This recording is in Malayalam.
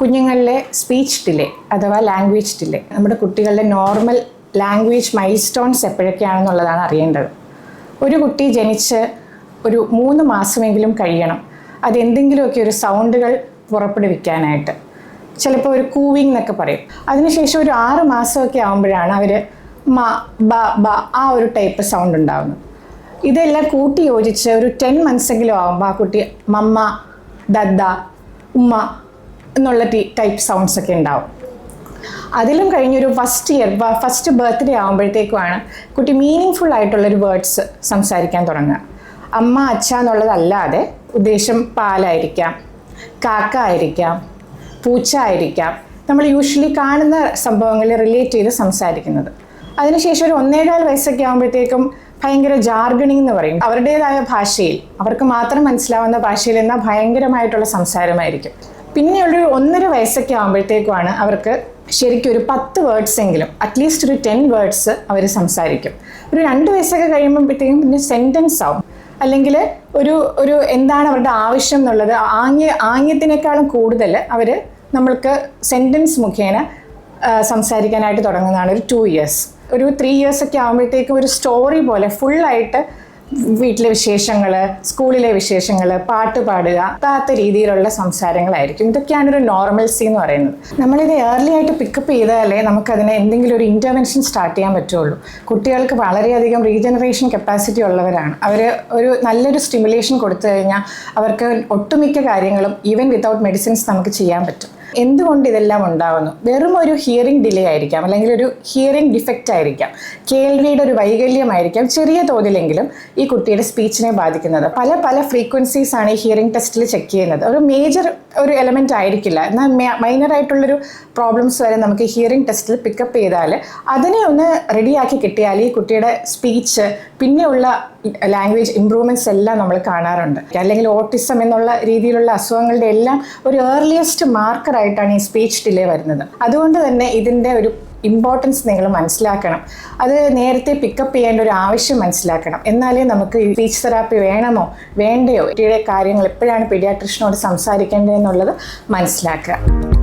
കുഞ്ഞുങ്ങളിലെ സ്പീച്ച് ഡിലേ അഥവാ ലാംഗ്വേജ് ഡിലേ നമ്മുടെ കുട്ടികളുടെ നോർമൽ ലാംഗ്വേജ് മൈൽ സ്റ്റോൺസ് എപ്പോഴൊക്കെയാണെന്നുള്ളതാണ് അറിയേണ്ടത്. ഒരു കുട്ടി ജനിച്ച് ഒരു മൂന്ന് മാസമെങ്കിലും കഴിയണം. അതെന്തെങ്കിലുമൊക്കെ ഒരു സൗണ്ടുകൾ പുറപ്പെടുവിക്കാനായിട്ട്. ചിലപ്പോൾ ഒരു കൂവിങ് എന്നൊക്കെ പറയും. അതിനുശേഷം ഒരു ആറ് മാസമൊക്കെ ആകുമ്പോഴാണ് അവർ മ ബ ബ ആ ഒരു ടൈപ്പ് സൗണ്ട് ഉണ്ടാകുന്നത് ഇതെല്ലാം കൂട്ടി യോജിച്ച് ഒരു ടെൻ മന്ത്സെങ്കിലും ആകുമ്പോൾ ആ കുട്ടി മമ്മ ദദ്ദ ഉമ്മ എന്നുള്ള ടൈപ്പ് സൗണ്ട്സ് ഒക്കെ ഉണ്ടാവും. അതിലും കഴിഞ്ഞൊരു ഫസ്റ്റ് ഇയർ ഫസ്റ്റ് ബർത്ത്ഡേ ആകുമ്പോഴത്തേക്കുമാണ് കുട്ടി മീനിങ് ഫുൾ ആയിട്ടുള്ളൊരു വേർഡ്സ് സംസാരിക്കാൻ തുടങ്ങുക. അമ്മ അച്ഛ എന്നുള്ളതല്ലാതെ ഉദ്ദേശം പാലായിരിക്കാം കാക്ക ആയിരിക്കാം പൂച്ച ആയിരിക്കാം. നമ്മൾ യൂഷ്വലി കാണുന്ന സംഭവങ്ങൾ റിലേറ്റ് ചെയ്ത് സംസാരിക്കുന്നത്. അതിനുശേഷം ഒരു ഒന്നേകാൽ വയസ്സൊക്കെ ആകുമ്പോഴത്തേക്കും ഭയങ്കര ജാർഗണിങ് എന്ന് പറയും. അവരുടേതായ ഭാഷയിൽ. അവർക്ക് മാത്രം മനസ്സിലാവുന്ന ഭാഷയിൽ എന്നാൽ ഭയങ്കരമായിട്ടുള്ള സംസാരമായിരിക്കും. പിന്നെയുള്ളൊരു ഒന്നര വയസ്സൊക്കെ ആകുമ്പോഴത്തേക്കുമാണ് അവർക്ക് ശരിക്കും ഒരു പത്ത് വേർഡ്സ് എങ്കിലും അറ്റ്ലീസ്റ്റ് ഒരു ടെൻ വേർഡ്സ് അവർ സംസാരിക്കും. ഒരു രണ്ട് വയസ്സൊക്കെ കഴിയുമ്പോഴത്തേക്കും പിന്നെ സെന്റൻസ് ആവും. അല്ലെങ്കിൽ ഒരു ഒരു എന്താണ് അവരുടെ ആവശ്യം എന്നുള്ളത് ആംഗ്യ ആംഗ്യത്തിനേക്കാളും കൂടുതൽ അവർ നമ്മൾക്ക് സെന്റൻസ് മുഖേന സംസാരിക്കാനായിട്ട് തുടങ്ങുന്നതാണ് ഒരു ടു ഇയേഴ്സ് ഒരു ത്രീ ഇയേഴ്സ് ഒക്കെ ആകുമ്പോഴത്തേക്കും ഒരു സ്റ്റോറി പോലെ ഫുള്ളായിട്ട് വീട്ടിലെ വിശേഷങ്ങൾ സ്കൂളിലെ വിശേഷങ്ങൾ പാട്ട് പാടുക താത്ത രീതിയിലുള്ള സംസാരങ്ങളായിരിക്കും. ഇതൊക്കെയാണ് ഒരു നോർമൽസി എന്ന് പറയുന്നത്. നമ്മളിത് ഏർലി ആയിട്ട് പിക്കപ്പ് ചെയ്താലേ നമുക്കതിനെ എന്തെങ്കിലും ഒരു ഇന്റർവെൻഷൻ സ്റ്റാർട്ട് ചെയ്യാൻ പറ്റുള്ളൂ. കുട്ടികൾക്ക് വളരെയധികം റീജനറേഷൻ കപ്പാസിറ്റി ഉള്ളവരാണ്. അവർ ഒരു നല്ലൊരു സ്റ്റിമുലേഷൻ കൊടുത്തു കഴിഞ്ഞാൽ അവർക്ക് ഒട്ടുമിക്ക കാര്യങ്ങളും ഈവൻ വിത്തൗട്ട് മെഡിസിൻസ് നമുക്ക് ചെയ്യാൻ പറ്റും. എന്തുകൊണ്ട് ഇതെല്ലാം ഉണ്ടാകുന്നു വെറും ഒരു ഹിയറിംഗ് ഡിലേ ആയിരിക്കാം അല്ലെങ്കിൽ ഒരു ഹിയറിംഗ് ഡിഫക്റ്റ് ആയിരിക്കാം കേൾവിയുടെ ഒരു വൈകല്യമായിരിക്കാം ചെറിയ തോതിലെങ്കിലും ഈ കുട്ടിയുടെ സ്പീച്ചിനെ ബാധിക്കുന്നത്. പല പല ഫ്രീക്വൻസീസ് ആണ് ഈ ഹിയറിംഗ് ടെസ്റ്റിൽ ചെക്ക് ചെയ്യുന്നത്. ഒരു മേജർ ഒരു എലമെന്റ് ആയിരിക്കില്ല. എന്നാൽ മൈനർ ആയിട്ടുള്ളൊരു പ്രോബ്ലംസ് വരെ നമുക്ക് ഹിയറിംഗ് ടെസ്റ്റിൽ പിക്കപ്പ് ചെയ്താൽ അതിനെ ഒന്ന് റെഡിയാക്കി കിട്ടിയാൽ ഈ കുട്ടിയുടെ സ്പീച്ച് പിന്നെയുള്ള ലാംഗ്വേജ് ഇമ്പ്രൂവ്മെന്റ്സ് എല്ലാം നമ്മൾ കാണാറുണ്ട്. അല്ലെങ്കിൽ ഓട്ടിസം എന്നുള്ള രീതിയിലുള്ള അസുഖങ്ങളുടെ എല്ലാം ഒരു ഏർലിയസ്റ്റ് മാർക്കറായിട്ടാണ് ഈ സ്പീച്ച് ഡിലേ വരുന്നത്. അതുകൊണ്ട് തന്നെ ഇതിന്റെ ഒരു ഇമ്പോർട്ടൻസ് നിങ്ങൾ മനസ്സിലാക്കണം. അത് നേരത്തെ പിക്കപ്പ് ചെയ്യേണ്ട ഒരു ആവശ്യം മനസ്സിലാക്കണം. എന്നാലേ നമുക്ക് ഈ സ്പീച്ച് തെറാപ്പി വേണമോ? വേണ്ടയോ? കുട്ടിയുടെ കാര്യങ്ങൾ എപ്പോഴാണ് പീഡിയാട്രിഷനോട് സംസാരിക്കേണ്ടതെന്നുള്ളത് മനസ്സിലാക്കുക.